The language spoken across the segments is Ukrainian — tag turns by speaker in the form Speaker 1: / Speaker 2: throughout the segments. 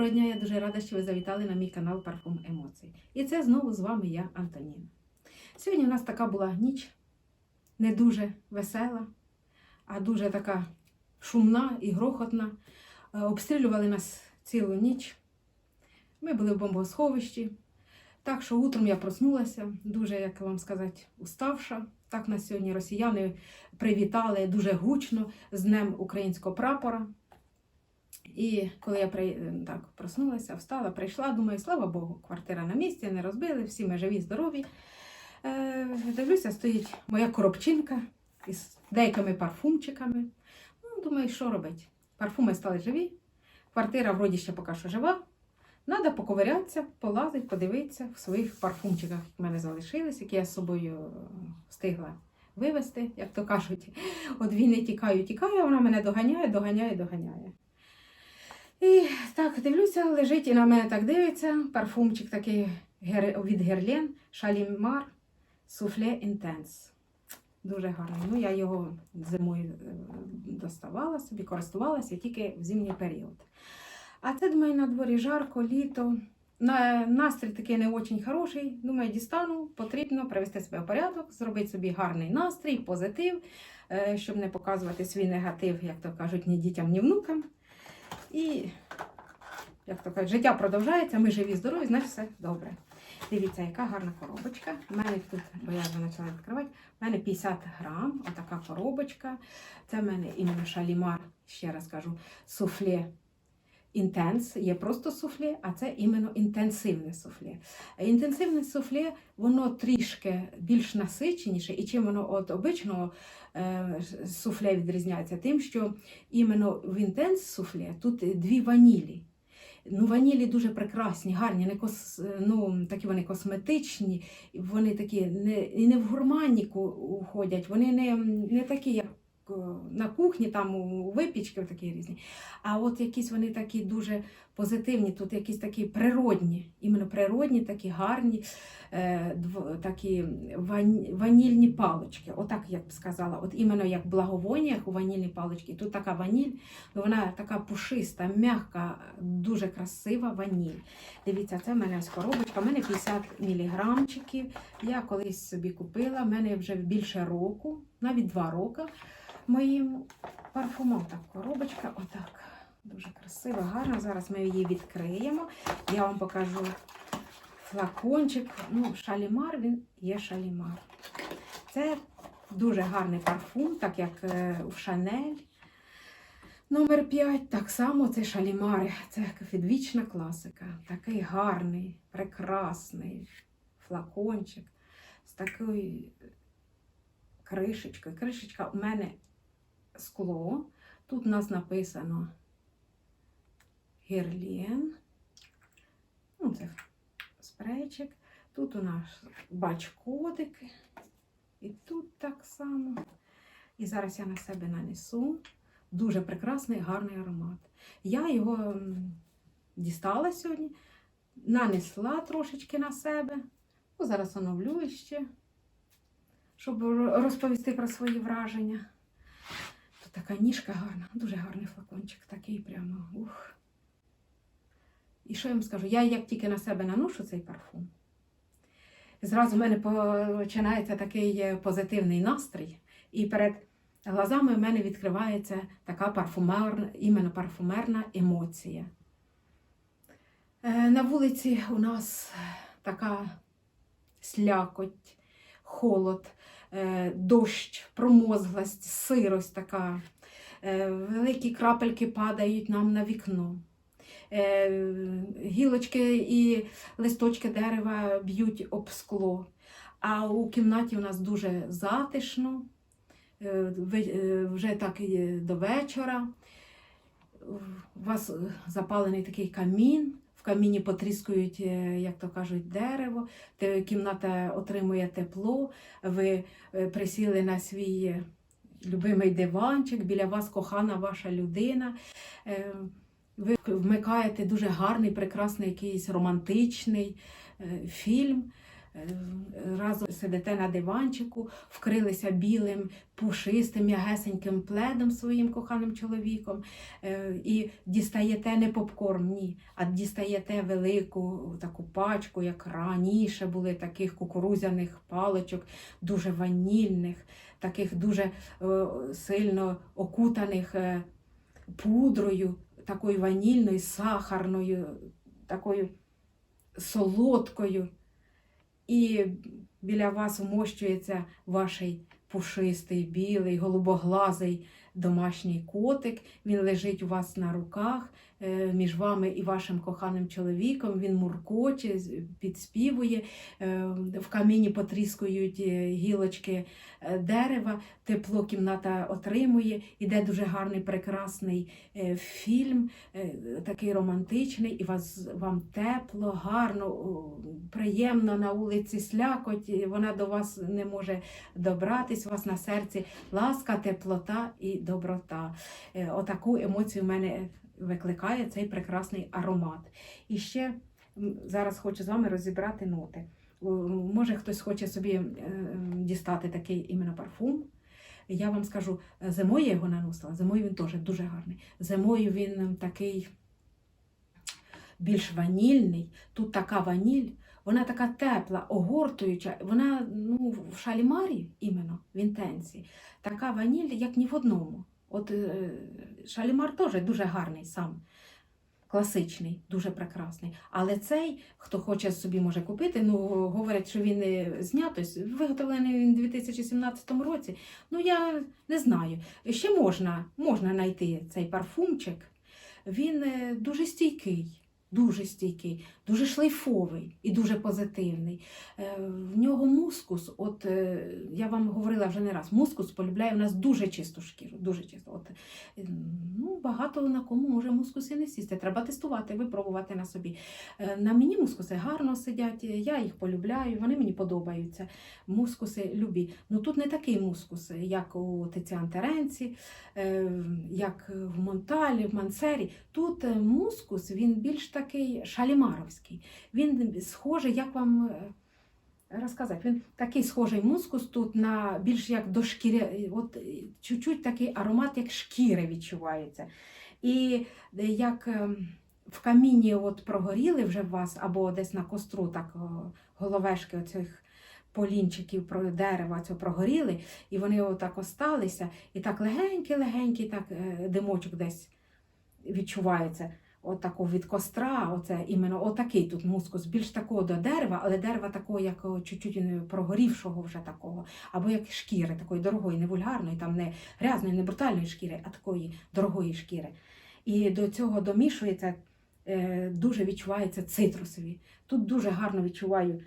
Speaker 1: Доброго дня, я дуже рада, що ви завітали на мій канал Парфум Емоцій. І це знову з вами я, Антоніна. Сьогодні у нас така була ніч, не дуже весела, а дуже така шумна і грохотна. Е, Обстрілювали нас цілу ніч. Ми були в бомбосховищі. Так що утром я проснулася, дуже, як вам сказати, уставша. Так нас сьогодні росіяни привітали дуже гучно з Днем українського прапора. І коли я при... так, проснулася, встала, прийшла, думаю, слава Богу, квартира на місці, не розбили, всі ми живі, здорові. Е, дивлюся, стоїть моя коробчинка із деякими парфумчиками. Ну, думаю, що робити? Парфуми стали живі, квартира вроді ще поки що жива. Треба поковирятися, полазити, подивитися в своїх парфумчиках, які в мене залишились, які я з собою е, встигла вивезти, як то кажуть. От війни тікаю, тікаю, вона мене доганяє, доганяє, доганяє. І так дивлюся, лежить і на мене так дивиться. Парфумчик такий від Герлен Шалімар Суфле Інтенс. Дуже гарний. Ну, я його зимою е, доставала собі, користувалася тільки в зимній період. А це, думаю, на дворі жарко, літо. На, настрій такий не дуже хороший. Думаю, дістану, потрібно привести себе в порядок, зробити собі гарний настрій, позитив, е, щоб не показувати свій негатив, як то кажуть, ні дітям, ні внукам. І, як то кажуть, життя продовжається, ми живі, здорові, значить все добре. Дивіться, яка гарна коробочка. У мене тут, бо я вже почала відкривати, у мене 50 грам, отака коробочка. Це в мене іменно шалімар, ще раз кажу, суфле інтенс. Є просто суфле, а це іменно інтенсивне суфле. Інтенсивне суфле, воно трішки більш насиченіше, і чим воно від обичного е, суфле відрізняється, тим, що іменно в інтенс суфле тут дві ванілі. Ну, ванілі дуже прекрасні, гарні, не кос, ну, такі вони косметичні, вони такі не, і не в гурманіку уходять, вони не, не такі, як на кухні, там у випічки такі різні. А от якісь вони такі дуже позитивні, тут якісь такі природні, іменно природні, такі гарні, е, такі ванільні палочки. Отак я б сказала. От іменно як в у ванільні палочки. Тут така ваніль, ну, вона така пушиста, м'яка, дуже красива ваніль. Дивіться, це в мене ось коробочка, в мене 50 міліграмчиків. Я колись собі купила, в мене вже більше року, навіть два роки моїм парфумом. Так, коробочка, отак. Дуже красиво, гарно. Зараз ми її відкриємо. Я вам покажу флакончик. Ну, шалімар, він є шалімар. Це дуже гарний парфум, так як е, у Шанель. Номер 5, так само це шалімари. Це відвічна класика. Такий гарний, прекрасний флакончик з такою кришечкою. Кришечка у мене скло. Тут у нас написано Герлен. Ну, це спрейчик. Тут у нас бачкодик. І тут так само. І зараз я на себе нанесу. Дуже прекрасний, гарний аромат. Я його дістала сьогодні, нанесла трошечки на себе. Ну, зараз оновлю ще, щоб розповісти про свої враження. Така ніжка гарна, дуже гарний флакончик, такий прямо. Ух. І що я вам скажу? Я як тільки на себе наношу цей парфум, зразу в мене починається такий е, позитивний настрій. І перед глазами в мене відкривається така парфумерна, іменно парфумерна емоція. Е, На вулиці у нас така слякоть, холод, е, дощ, промозглость, сирость така. Е, Великі крапельки падають нам на вікно. Е, Гілочки і листочки дерева б'ють об скло. А у кімнаті у нас дуже затишно, е, е, вже так і до вечора. У вас запалений такий камін, в каміні потріскують, е, як то кажуть, дерево, кімната отримує тепло, ви е, присіли на свій е, любимий диванчик, біля вас кохана ваша людина. Ви вмикаєте дуже гарний, прекрасний якийсь романтичний фільм. Е, разом сидите на диванчику, вкрилися білим, пушистим, м'ягесеньким пледом своїм коханим чоловіком е, і дістаєте не попкорн, ні, а дістаєте велику таку пачку, як раніше були таких кукурузяних паличок, дуже ванільних, таких дуже е, сильно окутаних пудрою, такою ванільною, сахарною, такою солодкою. І біля вас вмощується ваш пушистий, білий, голубоглазий домашній котик. Він лежить у вас на руках між вами і вашим коханим чоловіком. Він муркоче, підспівує. Е, В каміні потріскують е, гілочки е, дерева, тепло кімната отримує. Іде дуже гарний, прекрасний е, фільм, е, такий романтичний, і вас, вам тепло, гарно, приємно на вулиці слякоть, вона до вас не може добратись, у вас на серці ласка, теплота і доброта. Е, Отаку емоцію в мене викликає цей прекрасний аромат. І ще зараз хочу з вами розібрати ноти. Може, хтось хоче собі е, дістати такий іменно парфум. Я вам скажу, зимою я його наносила, зимою він теж дуже гарний. Зимою він такий більш ванільний. Тут така ваніль, вона така тепла, огортуюча. Вона ну, в шалімарі іменно, в інтенсі, така ваніль, як ні в одному. От е, шалімар теж дуже гарний сам. Класичний, дуже прекрасний. Але цей, хто хоче собі може купити, ну говорять, що він е, знятий, виготовлений він у 2017 році. Ну я не знаю. Ще можна, можна знайти цей парфумчик. Він е, дуже стійкий, дуже стійкий, дуже шлейфовий і дуже позитивний. Е, В нього мускус, от е, я вам говорила вже не раз, мускус полюбляє в нас дуже чисту шкіру, дуже чисто. От, е, ну, багато на кому може мускуси не сісти. Треба тестувати, випробувати на собі. На мені мускуси гарно сидять, я їх полюбляю, вони мені подобаються. Мускуси любі. Ну тут не такий мускус, як у Тиціан Теренці, як в Монталі, в Мансері. Тут мускус він більш такий шалімаровський. Він схожий, як вам е, розказати, він такий схожий мускус тут на більш як до шкіри, от е, чуть-чуть такий аромат, як шкіри відчувається. І е, як е, в каміні от прогоріли вже в вас, або десь на костру так головешки оцих полінчиків про дерева цього прогоріли, і вони отак осталися, і так легенький-легенький так е, димочок десь відчувається. От такого від костра, оце іменно отакий тут мускус, більш такого до дерева, але дерева такого, як чуть-чуть прогорівшого вже такого, або як шкіри, такої дорогої, не вульгарної, там не грязної, не брутальної шкіри, а такої дорогої шкіри. І до цього домішується, е, дуже відчувається цитрусові. Тут дуже гарно відчуваю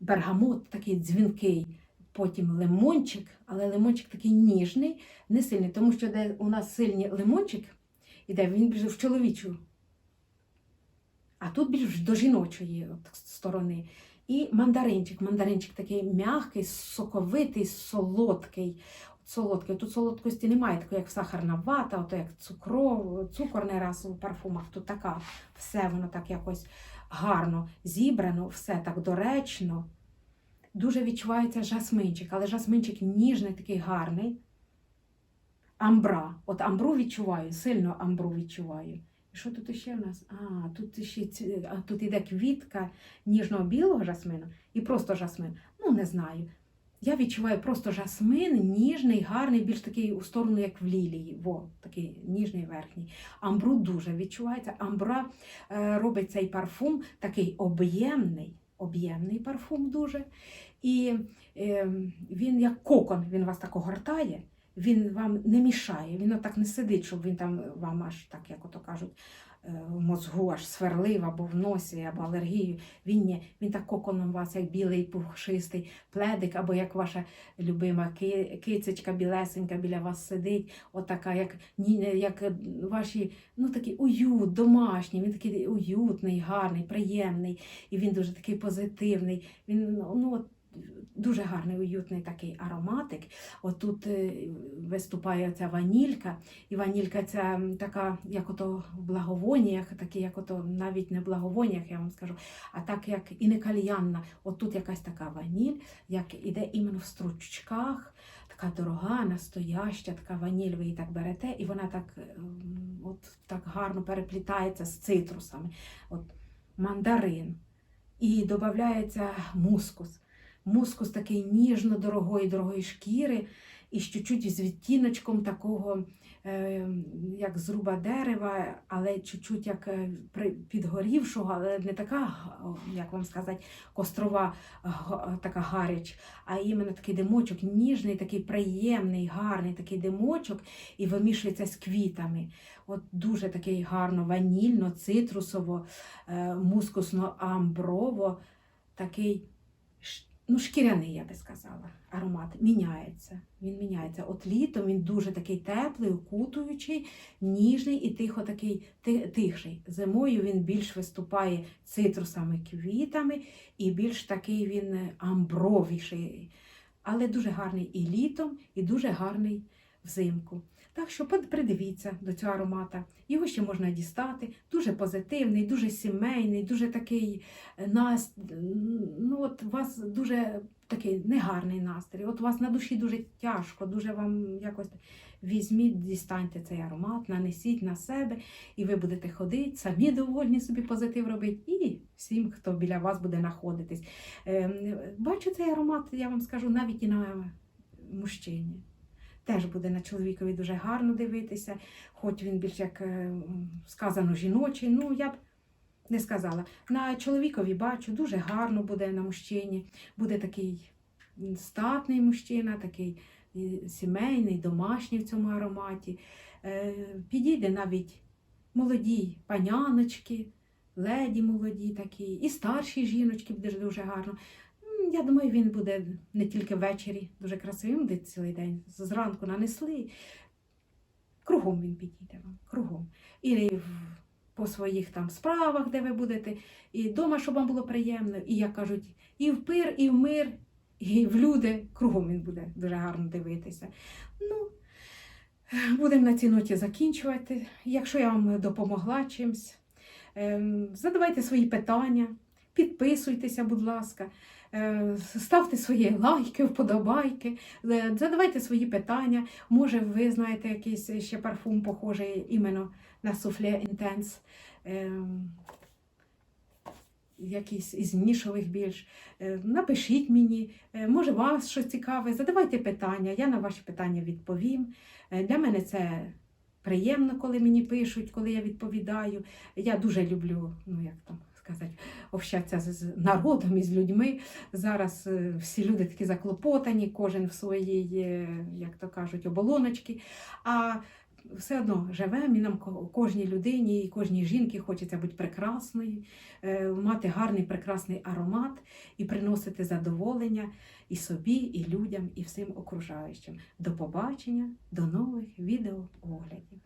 Speaker 1: бергамот, такий дзвінкий, потім лимончик, але лимончик такий ніжний, не сильний, тому що де у нас сильний лимончик, іде, він більше в чоловічу. А тут більш до жіночої от, сторони. І мандаринчик. Мандаринчик такий м'який, соковитий, солодкий. Солодкий. Тут солодкості немає, такої, як сахарна вата, ото як цукро, цукор не раз у парфумах. Тут така все воно так якось гарно зібрано, все так доречно. Дуже відчувається жасминчик, але жасминчик ніжний, такий гарний. Амбра. От амбру відчуваю, сильно амбру відчуваю. Що тут ще в нас? А, тут ще а, тут іде квітка ніжного білого жасмину і просто жасмин. Ну, не знаю. Я відчуваю просто жасмин, ніжний, гарний, більш такий у сторону, як в лілії. Во, такий ніжний верхній. Амбру дуже відчувається. Амбра е, робить цей парфум такий об'ємний, об'ємний парфум дуже. І е, він як кокон, він вас так огортає він вам не мішає, він отак не сидить, щоб він там вам аж так, як ото кажуть, е, в мозгу аж сверлив або в носі, або алергію. Він ні, він так коконом вас, як білий пухшистий пледик, або як ваша любима кицечка білесенька біля вас сидить, отака, як, як ваші, ну такий уют, домашній, він такий уютний, гарний, приємний, і він дуже такий позитивний. Він ну, от, Дуже гарний, уютний такий ароматик. Отут е, виступає ця ванілька, і ванілька ця така, як ото в благовоніях, такі, як ото навіть не в благовоніях, я вам скажу, а так як і не кальянна. Отут якась така ваніль, як іде іменно в стручках, така дорога, настояща, така ваніль, ви її так берете, і вона так, ем, от, так гарно переплітається з цитрусами. От, мандарин. І додається мускус. Мускус такий ніжно-дорогої, дорогої шкіри, і з чуть-чуть з відтіночком такого, е, як зруба дерева, але чуть-чуть як е, підгорівшого, але не така, як вам сказати, кострова така гаряч, а іменно такий димочок, ніжний, такий приємний, гарний такий димочок, і вимішується з квітами. От дуже такий гарно ванільно, цитрусово, е, мускусно-амброво, такий ну, шкіряний, я би сказала, аромат. Міняється. Він міняється. От літом він дуже такий теплий, укутуючий, ніжний і тихо такий ти- тихший. Зимою він більш виступає цитрусами, квітами і більш такий він амбровіший. Але дуже гарний і літом, і дуже гарний взимку. Так що придивіться до цього аромата. Його ще можна дістати. Дуже позитивний, дуже сімейний, дуже такий е, нас, ну от у вас дуже такий негарний настрій. От у вас на душі дуже тяжко, дуже вам якось візьміть, дістаньте цей аромат, нанесіть на себе, і ви будете ходити, самі довольні собі позитив робити, і всім, хто біля вас буде знаходитись. Ем, Бачу цей аромат, я вам скажу, навіть і на мужчині. Теж буде на чоловікові дуже гарно дивитися, хоч він більш як е, сказано жіночий. Ну, я б не сказала. На чоловікові бачу, дуже гарно буде на мужчині. Буде такий статний мужчина, такий сімейний, домашній в цьому ароматі. Е, Підійде навіть молоді паняночки, леді молоді такі, і старші жіночки буде дуже гарно. Я думаю, він буде не тільки ввечері дуже красивим, буде цілий день. Зранку нанесли. Кругом він підійде вам, кругом. І по своїх там справах, де ви будете, і вдома, щоб вам було приємно, і як кажуть, і в пир, і в мир, і в люди. Кругом він буде дуже гарно дивитися. Ну, будемо на цій ноті закінчувати. Якщо я вам допомогла чимось, ем, задавайте свої питання, підписуйтеся, будь ласка. Е, Ставте свої лайки, вподобайки, е, задавайте свої питання. Може, ви знаєте якийсь ще парфум похожий іменно на суфле інтенс, ем, якийсь із нішових більш. Е, Напишіть мені, може, вас щось цікаве, задавайте питання, я на ваші питання відповім. Для мене це приємно, коли мені пишуть, коли я відповідаю. Я дуже люблю, ну як там сказати, общатися з- народом і з людьми. Зараз е, всі люди такі заклопотані, кожен в своїй, е, як то кажуть, оболоночці. А все одно живемо і нам кожній людині і кожній жінці хочеться бути прекрасною, е, мати гарний прекрасний аромат і приносити задоволення і собі, і людям, і всім окружаючим. До побачення, до нових відеооглядів.